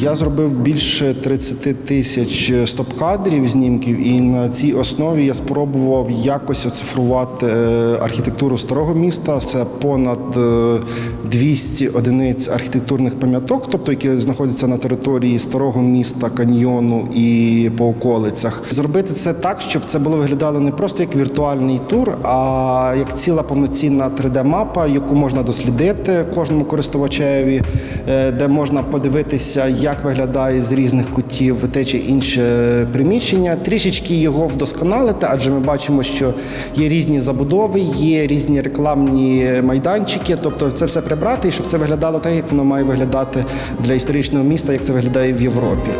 Я зробив більше 30 тисяч стоп-кадрів знімків, і на цій основі я спробував якось оцифрувати е, архітектуру старого міста. Це понад е, 200 одиниць архітектурних пам'яток, тобто які знаходяться на території старого міста, каньйону і по околицях. Зробити це так, щоб це було виглядало не просто як віртуальний тур, а як ціла повноцінна 3D-мапа, яку можна дослідити кожному користувачеві, е, де можна подивитися, як виглядає з різних кутів те чи інше приміщення, трішечки його вдосконалити, адже ми бачимо, що є різні забудови, є різні рекламні майданчики, тобто це все прибрати, і щоб це виглядало так, як воно має виглядати для історичного міста, як це виглядає в Європі.